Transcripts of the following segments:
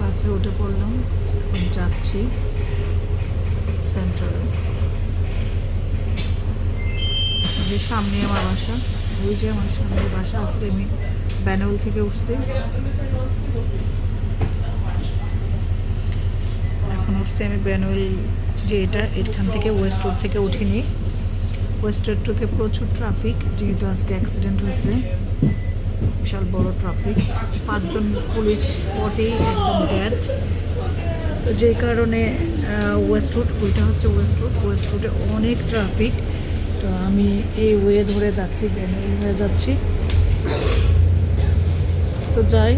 বাসে উঠে পড়লাম। যাচ্ছি সেন্টারে যে সামনে আমার বাসা, ওই যে আমার সামনে বাসা, আজকে আমি ব্যানাউল থেকে উঠছি। এখন উঠছি আমি ব্যানুয়েল যে এটা এখান থেকে ওয়েস্ট রোড থেকে উঠিনি। ওয়েস্ট রোড থেকে প্রচুর ট্রাফিক যেহেতু আজকে অ্যাক্সিডেন্ট হয়েছে। বিশাল বড় ট্রাফিক পাঁচজন পুলিশ স্পটে একদম ড্যাড তো যে কারণে ওয়েস্ট রুট ওইটা হচ্ছে ওয়েস্ট রুট ওয়েস্ট রুটে অনেক ট্রাফিক তো আমি এই ওয়ে ধরে যাচ্ছি ব্যানুয়েল হয়ে যাচ্ছি। তো যাই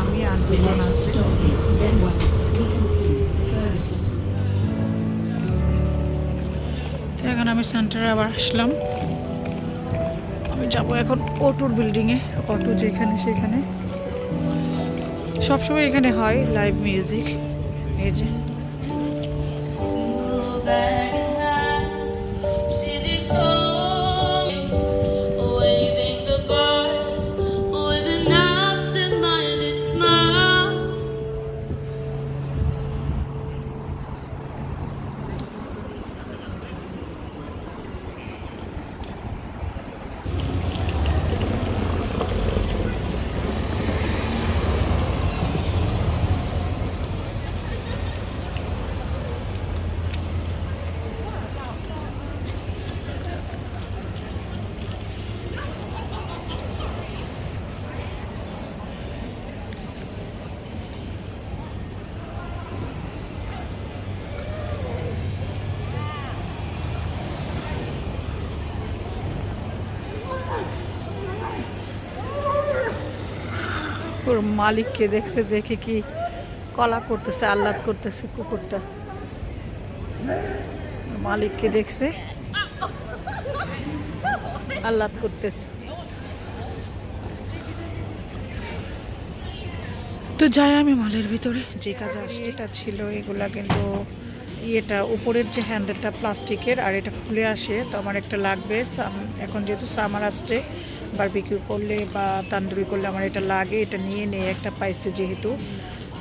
আমি আর দুজন আছে। এখন আমি সেন্টারে আবার আসলাম। আমি যাব এখন অটোর বিল্ডিংয়ে অটো যেখানে সেখানে। সবসময় এখানে হয় লাইভ মিউজিক এই যে। Soul, ওর মালিককে দেখছে, দেখে কি কলা করতেছে, আহ্লাদ করতেছে কুকুরটা। মালিককে দেখছে, আহ্লাদ করতেছে। তো যাই আমি মালের ভিতরে। যে কাজে আসছে, এটা ছিল, এগুলা কিন্তু ইয়েটা উপরের যে হ্যান্ডেলটা প্লাস্টিকের আর এটা খুলে আসে, তো আমার একটা লাগবে। এখন যেহেতু সামার আসছে বারবিকিউ করলে বা তান্দুরি করলে আমার এটা লাগে, এটা নিয়ে নিয়ে একটা পাইছে যেহেতু।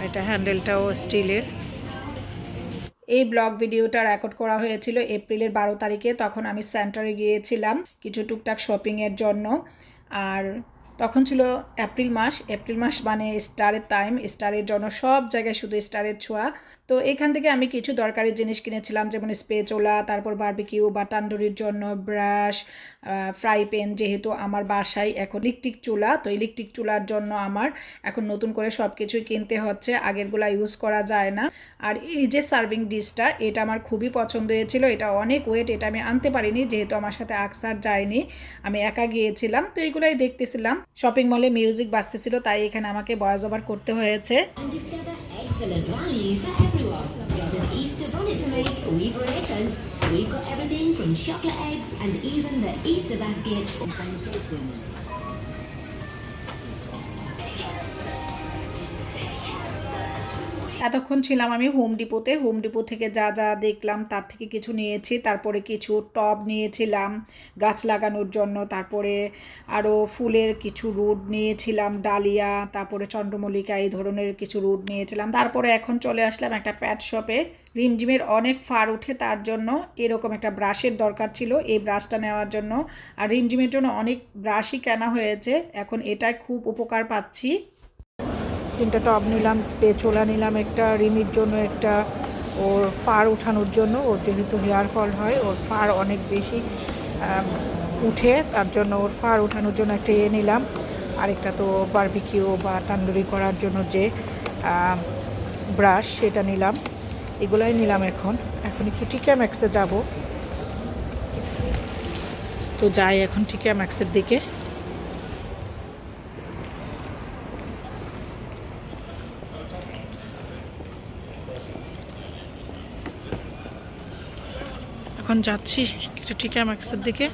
এটা হ্যান্ডেলটাও স্টিলের। এই ব্লগ ভিডিওটা রেকর্ড করা হয়েছিল এপ্রিলের বারো তারিখে, তখন আমি সেন্টারে গিয়েছিলাম কিছু টুকটাক শপিংয়ের জন্য। আর তখন ছিল এপ্রিল মাস এপ্রিল মাস মানে স্টারের টাইম স্টারের জন্য সব জায়গায় শুধু স্টারের ছোঁয়া। তো এখান থেকে আমি কিছু দরকারি জিনিস কিনেছিলাম, যেমন স্পেচোলা, তারপর বারবিকিউ বা টান্ডুরির জন্য ব্রাশ ফ্রাই প্যান যেহেতু আমার বাসায় এখন ইলেকট্রিক চুলা, তো ইলেকট্রিক চুলার জন্য আমার এখন নতুন করে সব কিছুই কিনতে হচ্ছে, আগেরগুলা ইউজ করা যায় না। আর এই যে সার্ভিং ডিশটা এটা আমার খুবই পছন্দ হয়েছিল, এটা অনেক ওয়েট এটা আমি আনতে পারিনি, যেহেতু আমার সাথে আকসার যায়নি, আমি একা গিয়েছিলাম, তো এইগুলাই দেখতেছিলাম। শপিং মলে মিউজিক বাজতেছিল, তাই এখানে আমাকে বয়স ওভার করতে হয়েছে। We've got everything from chocolate eggs and even the Easter basket. এতক্ষণ ছিলাম আমি হোম ডিপোতে হোম ডিপো থেকে যা যা দেখলাম, তার থেকে কিছু নিয়েছি। তারপরে কিছু টব নিয়েছিলাম গাছ লাগানোর জন্য। তারপরে আরও ফুলের কিছু রুট নিয়েছিলাম, ডালিয়া, তারপরে চন্দ্রমল্লিকা এই ধরনের কিছু রুট নিয়েছিলাম। তারপরে এখন চলে আসলাম একটা প্যাট শপে রিমঝিমের অনেক ফার উঠে তার জন্য এরকম একটা ব্রাশের দরকার ছিল। এই ব্রাশটা নেওয়ার জন্য। আর রিমঝিমের জন্য অনেক ব্রাশই কেনা হয়েছে। এখন এটাই খুব উপকার পাচ্ছি। তিনটা টব নিলাম স্পেচোলা নিলাম একটা রিমির জন্য একটা, ওর ফার উঠানোর জন্য, ওর যেহেতু হেয়ার ফল হয়, ওর ফার অনেক বেশি উঠে, তার জন্য ওর ফার উঠানোর জন্য একটা ইয়ে নিলাম। আরেকটা তো বারবিকিউ বা তান্দুরি করার জন্য যে ব্রাশ সেটা নিলাম। এগুলাই নিলাম এখন। এখন একটু টিকা ম্যাক্সে যাব। তো যাই এখন টিকা ম্যাক্সের দিকে। এখন যাচ্ছি একটু টিকা ম্যাক্সের দিকে।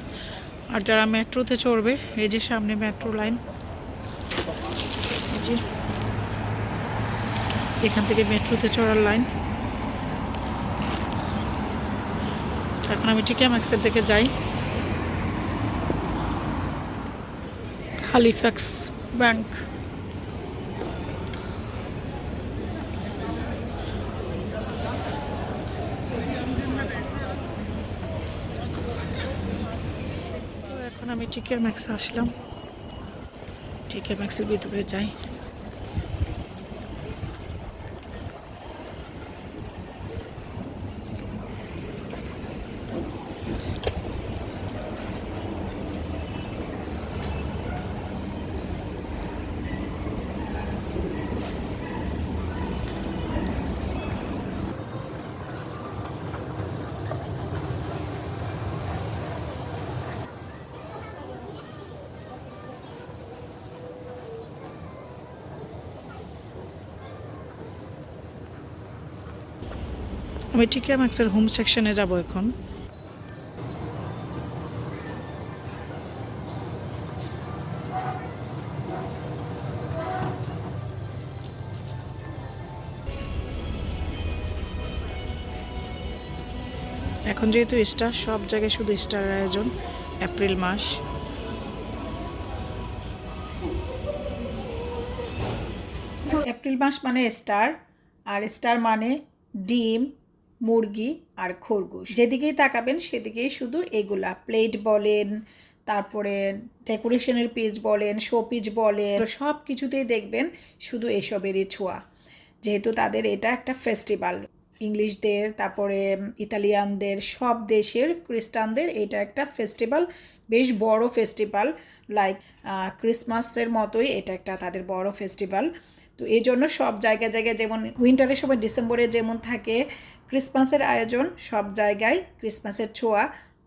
আর যারা মেট্রোতে চড়বে, এই যে সামনে মেট্রো লাইন। এখান থেকে মেট্রোতে চড়ার লাইন। এখন আমি টিকা ম্যাক্সের দিকে যাই। হালিফ্যাক্স ব্যাংক এখন আমি টিকে ম্যাক্সে আসলাম। টিকে ম্যাক্সের ভিতরে যাই। আমি টিকে ম্যাক্সের হোম সেকশনে যাব এখন। এখন যেহেতু স্টার সব জায়গায় শুধু স্টার আয়োজন এপ্রিল মাস। এপ্রিল মাস মানে স্টার আর স্টার মানে ডিম মুরগি আর খরগোশ। যেদিকেই তাকাবেন, সেদিকেই শুধু এগুলা। প্লেট বলেন, তারপরে ডেকোরেশনের পিস বলেন শো পিস বলেন সব কিছুতেই দেখবেন শুধু এসবেরই ছোঁয়া। যেহেতু তাদের এটা একটা ফেস্টিভ্যাল ইংলিশদের, তারপরে ইতালিয়ানদের, সব দেশের খ্রিস্টানদের এটা একটা ফেস্টিভ্যাল বেশ বড় ফেস্টিভ্যাল লাইক ক্রিসমাসের মতোই এটা একটা তাদের বড় ফেস্টিভ্যাল তো এই জন্য সব জায়গায় জায়গায় যেমন উইন্টারের সময় ডিসেম্বরে যেমন থাকে ক্রিসমাসের আয়োজন সব জায়গায় ক্রিসমাসের ছোঁয়া,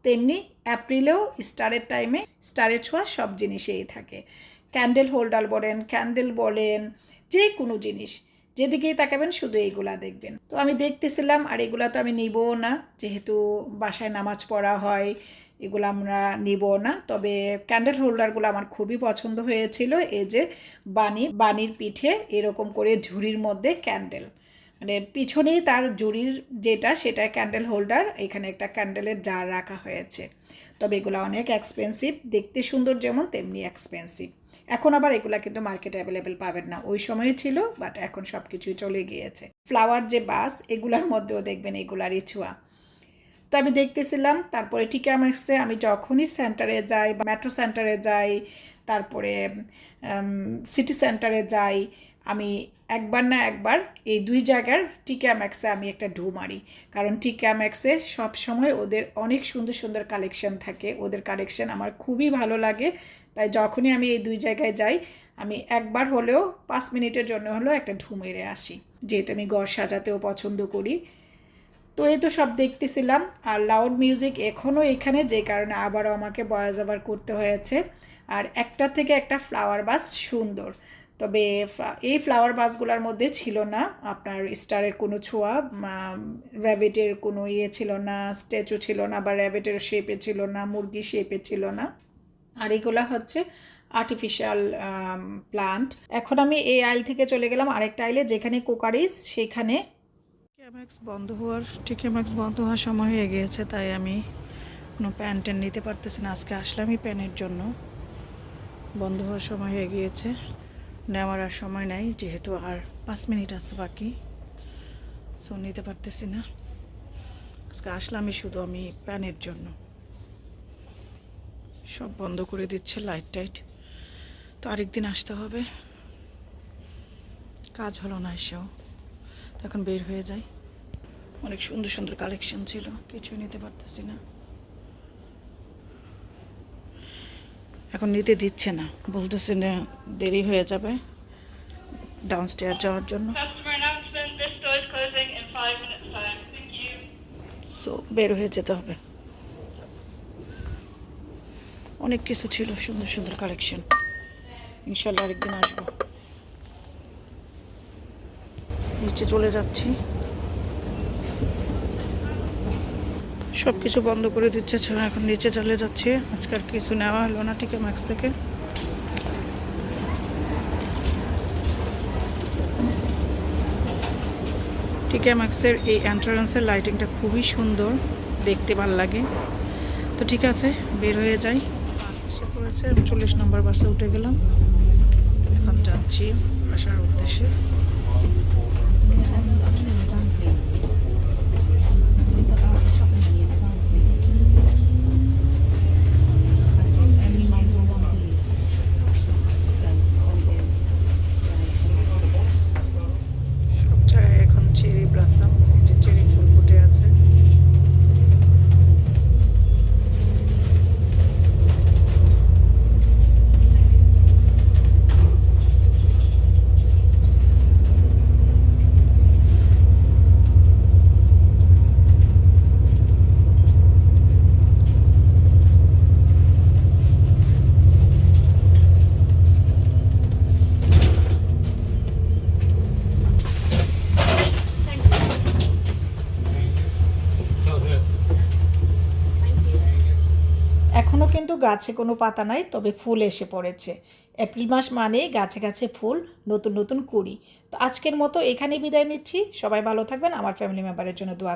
তেমনি এপ্রিলেও স্টারের টাইমে স্টারের ছোঁয়া সব জিনিসেই থাকে। ক্যান্ডেল হোল্ডার বলেন, ক্যান্ডেল বলেন, যে কোনো জিনিস, যেদিকেই তাকাবেন শুধু এইগুলা দেখবেন। তো আমি দেখতেছিলাম, আর এগুলা তো আমি নিবও না, যেহেতু বাসায় নামাজ পড়া হয়, এগুলো আমরা নিব না। তবে ক্যান্ডেল হোল্ডারগুলো আমার খুবই পছন্দ হয়েছিল, এই যে বানি বানির পিঠে এরকম করে ঝুড়ির মধ্যে ক্যান্ডেল। মানে পিছনেই তার জুড়ির যেটা, সেটা ক্যান্ডেল হোল্ডার এখানে একটা ক্যান্ডেলের জার রাখা হয়েছে। তবে এগুলো অনেক এক্সপেন্সিভ দেখতে সুন্দর যেমন তেমনি এক্সপেন্সিভ এখন আবার এগুলা কিন্তু মার্কেটে অ্যাভেলেবেল পাবেন না। ওই সময়ে ছিল বাট এখন সব কিছুই চলে গিয়েছে। ফ্লাওয়ার যে বাস, এগুলার মধ্যেও দেখবেন এগুলারই ছোঁয়া। তো আমি দেখতেছিলাম, তারপরে টিকাম্যাক্সে আমি যখনই সেন্টারে যাই বা মেট্রো সেন্টারে যাই, তারপরে সিটি সেন্টারে যাই আমি একবার না একবার এই দুই জায়গার টিকাম্যাক্সে আমি একটা ঢু মারি। কারণ টিকাম্যাক্সে সব সময় ওদের অনেক সুন্দর সুন্দর কালেকশন থাকে। ওদের কালেকশন আমার খুবই ভালো লাগে। তাই যখনই আমি এই দুই জায়গায় যাই, আমি একবার হলেও পাঁচ মিনিটের জন্য হলেও একটা ঢু মেরে আসি। যেহেতু আমি ঘর সাজাতেও পছন্দ করি। তো এই তো সব দেখতেছিলাম। আর লাউড মিউজিক এখনও এখানে, যে কারণে আবারও আমাকে বয়স আবার করতে হয়েছে। আর একটা থেকে একটা ফ্লাওয়ার বাস সুন্দর। তবে এই ফ্লাওয়ার বাসগুলোর মধ্যে ছিল না। আপনার স্টারের কোনো ছোঁয়া র্যাবিটের কোনো ইয়ে ছিল না, স্ট্যাচু ছিল না বা র্যাবিটের শেপে ছিল না মুরগি শেপে ছিল না। আর এগুলো হচ্ছে আর্টিফিশিয়াল প্লান্ট এখন আমি এই আইল থেকে চলে গেলাম আরেকটা আইলে যেখানে কোকারিস, সেখানে টিকেম্যাক্স বন্ধ হওয়ার টিকেম্যাক্স বন্ধ হওয়ার সময় হয়ে গিয়েছে, তাই আমি কোনো প্যান্ট ট্যান নিতে পারতেছি না। আজকে আসলামই প্যানের জন্য। বন্ধ হওয়ার সময় হয়ে গিয়েছে। নেওয়ার আর সময় নাই, যেহেতু আর পাঁচ মিনিট আছে বাকি। সো নিতে পারতেছি না। আজকে আসলামই শুধু আমি প্যানের জন্য। সব বন্ধ করে দিচ্ছে লাইট টাইট। তো আরেকদিন আসতে হবে। কাজ হলো না এসেও। তো এখন বের হয়ে যায় অনেক সুন্দর সুন্দর কালেকশন ছিল, কিছুই নিতে পারতেছি না। এখন নিতে দিচ্ছে না। বলতেছে না দেরি হয়ে যাবে ডাউন স্টেয়ার যাওয়ার জন্য. সো বের হয়ে যেতে হবে। অনেক কিছু ছিল সুন্দর সুন্দর কালেকশন ইনশাল্লাহ আরেকদিন আসব। নিচে চলে যাচ্ছি। সব কিছু বন্ধ করে দিচ্ছে এখন নিচে চলে যাচ্ছে। আজকাল কিছু নেওয়া হলো না টিকে ম্যাক্স থেকে। টিকে ম্যাক্সের এই এন্ট্রান্সের লাইটিংটা খুবই সুন্দর, দেখতে ভালো লাগে। তো ঠিক আছে, বের হয়ে যাই। চল্লিশ নম্বর বাসে উঠে গেলাম। এখন যাচ্ছি আসার উদ্দেশ্যে সব জায়গায় এখন চেরি ব্লাসম এই যে চেরি ফুল ফুটে আছে এখনও কিন্তু গাছে কোনো পাতা নাই, তবে ফুল এসে পড়েছে। এপ্রিল মাস মানে গাছে গাছে ফুল, নতুন নতুন কুড়ি। তো আজকের মতো এখানেই বিদায় নিচ্ছি। সবাই ভালো থাকবেন। আমার ফ্যামিলি মেম্বারের জন্য দোয়া